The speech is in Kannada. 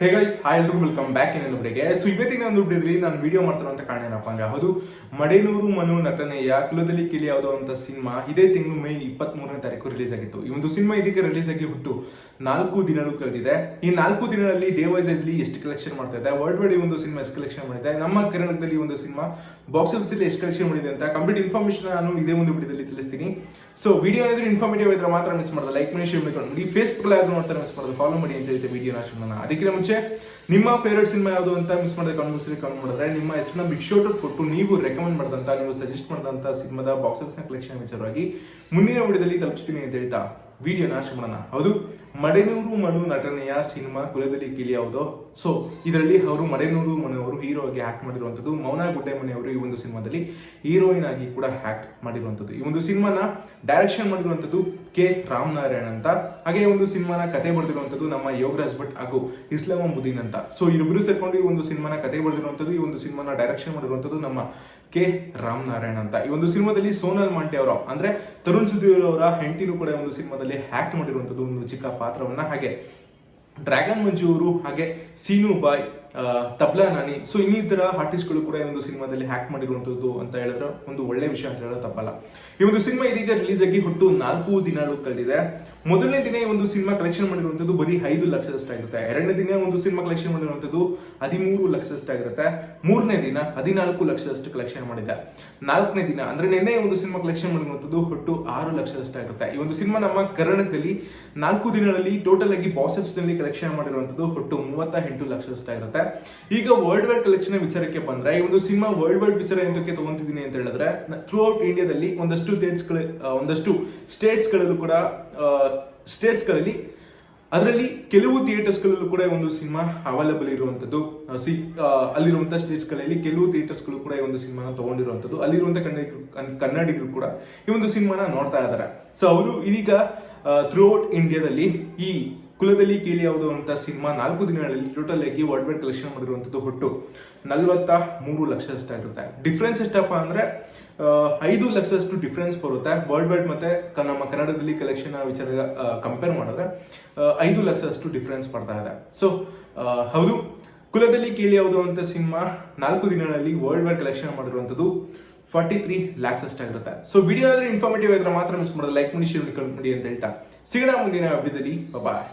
ಹೇ ಗೈಸ್ ಹಾಯ್ ಎಲ್ರು ವೆಲ್ಕಮ್ ಬ್ಯಾಕ್ ಇನ್ ವಿಡಿಯೋಗೆ ಸೊ ಇವತ್ತಿನ ಒಂದು ಬಿಡಿದ್ರಿ ನಾನು ವಿಡಿಯೋ ಮಾಡ್ತಾರಂತ ಕಾರಣ ಏನಪ್ಪ ಅಂದ್ರೆ, ಹೌದು, ಮಡೇನೂರು ಮನು ನಟನೆಯ ಕುಲದಲ್ಲಿ ಕಿಲಿ ಯಾವುದೋ ಅಂತ ಸಿನಿಮಾ ಇದೇ ತಿಂಗಳು ಮೇ ಇಪ್ಪತ್ತ್ ಮೂರನೇ ತಾರೀಕು ರಿಲೀಸ್ ಆಗಿತ್ತು. ಈ ಒಂದು ಸಿನಿಮಾ ಇದಕ್ಕೆ ರಿಲೀಸ್ ಆಗಿ ಹುಟ್ಟು ನಾಲ್ಕು ದಿನಗಳು ಕಳೆದಿದೆ. ಈ ನಾಲ್ಕು ದಿನಗಳಲ್ಲಿ ಡೇ ವೈಸ್ ಅಲ್ಲಿ ಎಷ್ಟು ಕಲೆಕ್ಷನ್ ಮಾಡ್ತಾ ಇದೆ? ವರ್ಲ್ಡ್ ವೈಡ್ ಈ ಒಂದು ಸಿನಿಮಾ ಎಷ್ಟು ಕಲೆಕ್ಷನ್ ಮಾಡಿದೆ? ನಮ್ಮ ಕರ್ನಾಟಕದಲ್ಲಿ ಒಂದು ಸಿನಿಮಾ ಬಾಕ್ಸ್ ಆಫೀಸ್ ಅಲ್ಲಿ ಎಷ್ಟು ಕಲೆಕ್ಷನ್ ಮಾಡಿದೆ ಅಂತ ಕಂಪ್ಲೀಟ್ ಇನ್ಫಾರ್ಮೇಶನ್ ನಾನು ಇದೇ ಒಂದು ವಿಡಿಯೋದಲ್ಲಿ ತಿಳಿಸ್ತೀನಿ. ಸೊ ವಿಡಿಯೋ ಏನಾದ್ರೂ ಇನ್ಫಾರ್ಮೇಟಿವ್ ಇದ್ರೆ ಮಾತ್ರ ಮಿಸ್ ಮಾಡೋದು. ಲೈಕ್ ಮಾಡಿ ಶೇರ್ ಮಾಡ್ಕೊಂಡು. ಫೇಸ್ಬುಕ್ ಯಾರು ನೋಡ್ತಾರೆ ಮಿಸ್ ಮಾಡೋದು. ಫಾಲೋ ಮಾಡಿ ಅಂತ ಹೇಳ್ತೀವಿ ವಿಡಿಯೋ ಅದಕ್ಕೆ છે? ನಿಮ್ಮ ಫೇವ್ರೇಟ್ ಸಿನಿಮಾ ಯಾವುದು ಅಂತ ಮಿಸ್ ಮಾಡಿದ್ರೆ ಕಾಮೆಂಟ್ಸ್ ಕಮೆಂಟ್ ಮಾಡಿದ್ರೆ, ನಿಮ್ಮ ಹೆಸರನ್ನ ಬಿಗ್ ಶೋಟ್ ಕೊಟ್ಟು ನೀವು ರೆಕಮೆಂಡ್ ಮಾಡಿದಂಥ ನೀವು ಸಜೆಸ್ಟ್ ಮಾಡಿದಂಥ ಸಿನಿಮಾದ ಬಾಕ್ಸ್ ಆಫೀಸ್ನ ಕಲೆಕ್ಷನ್ ವಿಚಾರವಾಗಿ ಮುಂದಿನ ವಿಡಿಯೋದಲ್ಲಿ ತಲುಪಿಸ್ತೀನಿ ಅಂತ ಹೇಳ್ತಾ ವಿಡಿಯೋನ ಮಾಡೋಣ. ಹೌದು, ಮಡೆನೂರು ಮನು ನಟನೆಯ ಸಿನಿಮಾ ಕುಲದಲ್ಲಿ ಕಿಲಿ ಯಾವುದೋ? ಸೊ ಇದರಲ್ಲಿ ಅವರು ಮಡೆನೂರು ಮನೆಯವರು ಹೀರೋ ಆಗಿ ಮಾಡಿರುವಂಥದ್ದು ಮೌನ ಗುಡ್ಡೆ ಮನೆಯವರು ಈ ಒಂದು ಸಿನಿಮಾದಲ್ಲಿ ಹೀರೋಯಿನ್ ಆಗಿ ಕೂಡ ಆಕ್ಟ್ ಮಾಡಿರುವಂಥದ್ದು ಈ ಒಂದು ಸಿನಿಮಾನ ಡೈರೆಕ್ಷನ್ ಮಾಡಿರುವಂಥದ್ದು ಕೆ. ರಾಮನಾರಾಯಣ್ ಅಂತ. ಹಾಗೆ ಒಂದು ಸಿನಿಮಾನ ಕತೆ ಬರೆದಿರುವಂಥದ್ದು ನಮ್ಮ ಯೋಗರಾಜ್ ಭಟ್ ಹಾಗೂ ಇಸ್ಲಾಮಾಬುದ್ದೀನ್ ಅಂತ. ಸೊ ಇಬ್ಬರು ಸೇರ್ಕೊಂಡು ಈ ಒಂದು ಸಿನಿಮಾನ ಕತೆ ಬರೆದಿರುವಂಥದ್ದು, ಈ ಒಂದು ಸಿನಿಮಾನ ಡೈರೆಕ್ಷನ್ ಮಾಡಿರುವಂಥದ್ದು ನಮ್ಮ ಕೆ. ರಾಮನಾರಾಯಣ್ ಅಂತ. ಈ ಒಂದು ಸಿನಿಮಾದಲ್ಲಿ ಸೋನಲ್ ಮಾಂಟೆ ಅವರು, ಅಂದ್ರೆ ತರುಣ್ ಸುಧೀರ್ ಅವರ ಹೆಂಡತಿನೂ ಕೂಡ ಒಂದು ಸಿನಿಮಾದಲ್ಲಿ ಆಕ್ಟ್ ಮಾಡಿರುವಂಥದ್ದು ಒಂದು ಚಿಕ್ಕ ಪಾತ್ರವನ್ನ. ಹಾಗೆ ಡ್ರ್ಯಾಗನ್ ಮಂಜು ಅವರು, ಹಾಗೆ ಸೀನು ಬಾಯ್ ತಬ್ಲಾ ನಾನಿ. ಸೊ ಇನ್ನಿತರ ಆರ್ಟಿಸ್ಟ್ಗಳು ಕೂಡ ಈ ಒಂದು ಸಿನಿಮಾದಲ್ಲಿ ಹ್ಯಾಕ್ ಮಾಡಿರುವಂಥದ್ದು ಅಂತ ಹೇಳಿದ್ರೆ ಒಂದು ಒಳ್ಳೆ ವಿಷಯ ಅಂತ ಹೇಳೋದು ತಪ್ಪಲ್ಲ. ಈ ಒಂದು ಸಿನಿಮಾ ಇದೀಗ ರಿಲೀಸ್ ಆಗಿ ಹುಟ್ಟು ನಾಲ್ಕು ದಿನಗಳು ಕಳೆದಿದೆ. ಮೊದಲನೇ ದಿನ ಈ ಒಂದು ಸಿನಿಮಾ ಕಲೆಕ್ಷನ್ ಮಾಡಿರುವಂಥದ್ದು ಬರೀ ಐದು ಲಕ್ಷದಷ್ಟಾಗಿರುತ್ತೆ ಎರಡನೇ ದಿನ ಒಂದು ಸಿನಿಮಾ ಕಲೆಕ್ಷನ್ ಮಾಡಿರುವಂಥದ್ದು ಹದಿಮೂರು ಲಕ್ಷದಷ್ಟಾಗಿರುತ್ತೆ ಮೂರನೇ ದಿನ ಹದಿನಾಲ್ಕು ಲಕ್ಷದಷ್ಟು ಕಲೆಕ್ಷನ್ ಮಾಡಿದೆ. ನಾಲ್ಕನೇ ದಿನ, ಅಂದ್ರೆ ನಿನ್ನೆ ಒಂದು ಸಿನಿಮಾ ಕಲೆಕ್ಷನ್ ಮಾಡಿರುವಂಥದ್ದು ಒಟ್ಟು ಆರು ಲಕ್ಷದಷ್ಟಾಗಿರುತ್ತೆ ಈ ಒಂದು ಸಿನಿಮಾ ನಮ್ಮ ಕರ್ನಾಟಕದಲ್ಲಿ ನಾಲ್ಕು ದಿನಗಳಲ್ಲಿ ಟೋಟಲ್ ಆಗಿ ಬಾಕ್ಸ್ ಕಲೆಕ್ಷನ್ ಮಾಡಿರುವಂಥದ್ದು ಒಟ್ಟು ಮೂವತ್ತ ಎಂಟು ಲಕ್ಷದಷ್ಟಾಗಿರುತ್ತೆ ಈಗ ವರ್ಲ್ಡ್ ವೈಡ್ ಕಲೆಕ್ಷನ್ ವಿಚಾರಕ್ಕೆ ಬಂದ್ರೆ ಈ ಒಂದು ಸಿನಿಮಾ ವರ್ಲ್ಡ್ ವೈಡ್ ವಿಚಾರ ಎಂತಕ್ಕೆ ತಗೊಂತಿದ್ದೀನಿ ಅಂತ ಹೇಳಿದ್ರೆ ಥ್ರೂ ಔಟ್ ಇಂಡಿಯಾದಲ್ಲಿ ಒಂದಷ್ಟು ಸ್ಟೇಟ್ಸ್ ಒಂದಷ್ಟು ಸ್ಟೇಟ್ಸ್ ಗಳಲ್ಲೂ ಕೂಡ ಸ್ಟೇಟ್ಸ್ಗಳಲ್ಲಿ ಅದರಲ್ಲಿ ಕೆಲವು ಥಿಯೇಟರ್ಸ್ ಗಳಲ್ಲೂ ಕೂಡ ಒಂದು ಸಿನಿಮಾ ಅವೈಲಬಲ್ ಇರುವಂತದ್ದು. ಆ, ಸಿ ಅಲ್ಲಿರುವಂಥ ಅಲ್ಲಿರುವಂತಹ ಸ್ಟೇಟ್ಸ್ಗಳಲ್ಲಿ ಕೆಲವು ಥಿಯೇಟರ್ಸ್ಗಳು ಕೂಡ ಈ ಒಂದು ಸಿನಿಮಾನ ತಗೊಂಡಿರುವಂತದ್ದು. ಅಲ್ಲಿರುವಂಥ ಕನ್ನಡಿಗರು ಕನ್- ಕನ್ನಡಿಗರು ಕೂಡ ಈ ಒಂದು ಸಿನಿಮಾನ ನೋಡ್ತಾ ಇದ್ದಾರೆ. ಸೊ ಅವರು ಇದೀಗ ಥ್ರೂ ಔಟ್ ಇಂಡಿಯಾದಲ್ಲಿ ಈ ಕುಲದಲ್ಲಿ ಕೀಲಿ ಯಾವುದು ಅಂತ ಸಿನಿಮಾ ನಾಲ್ಕು ದಿನಗಳಲ್ಲಿ ಟೋಟಲ್ ಆಗಿ ವರ್ಲ್ಡ್ ವೈಡ್ ಕಲೆಕ್ಷನ್ ಮಾಡಿರುವಂಥದ್ದು ಹೊಟ್ಟು ನಲವತ್ತ ಮೂರು ಲಕ್ಷದಷ್ಟಾಗಿರುತ್ತೆ ಡಿಫ್ರೆನ್ಸ್ ಎಷ್ಟಪ್ಪ ಅಂದ್ರೆ ಐದು ಲಕ್ಷದಷ್ಟು ಡಿಫ್ರೆನ್ಸ್ ಬರುತ್ತೆ. ವರ್ಲ್ಡ್ ವೈಡ್ ಮತ್ತೆ ನಮ್ಮ ಕನ್ನಡದಲ್ಲಿ ಕಲೆಕ್ಷನ್ ವಿಚಾರ ಕಂಪೇರ್ ಮಾಡಿದ್ರೆ ಐದು ಲಕ್ಷದಷ್ಟು ಡಿಫ್ರೆನ್ಸ್ ಪಡ್ತಾ ಇದೆ. ಸೊ ಹೌದು, ಕುಲದಲ್ಲಿ ಕೀಳಿ ಯಾವುದು ಅಂತ ಸಿನಿಮಾ ನಾಲ್ಕು ದಿನಗಳಲ್ಲಿ ವರ್ಲ್ಡ್ ವೈಡ್ ಕಲೆಕ್ಷನ್ ಮಾಡಿರುವಂಥದ್ದು ಫಾರ್ಟಿ ತ್ರೀ ಲ್ಯಾಕ್ಸ್ ಅಷ್ಟಾಗಿರುತ್ತೆ ಸೊ ವಿಡಿಯೋ ಆದರೆ ಇನ್ಫಾರ್ಮೇಟಿವ್ ಆಗಿದ್ರೆ ಮಾತ್ರ ಮಿಸ್ ಮಾಡೋದು. ಲೈಕ್ ಮಾಡಿ ಶೇರ್ ಮಾಡಿ ಕಮೆಂಟ್ ಮಾಡಿ ಅಂತ ಹೇಳ್ತಾ. ಸಿಗೋಣ ಮುಂದಿನ ವಿಡಿಯೋದಲ್ಲಿ ಬಾಯ್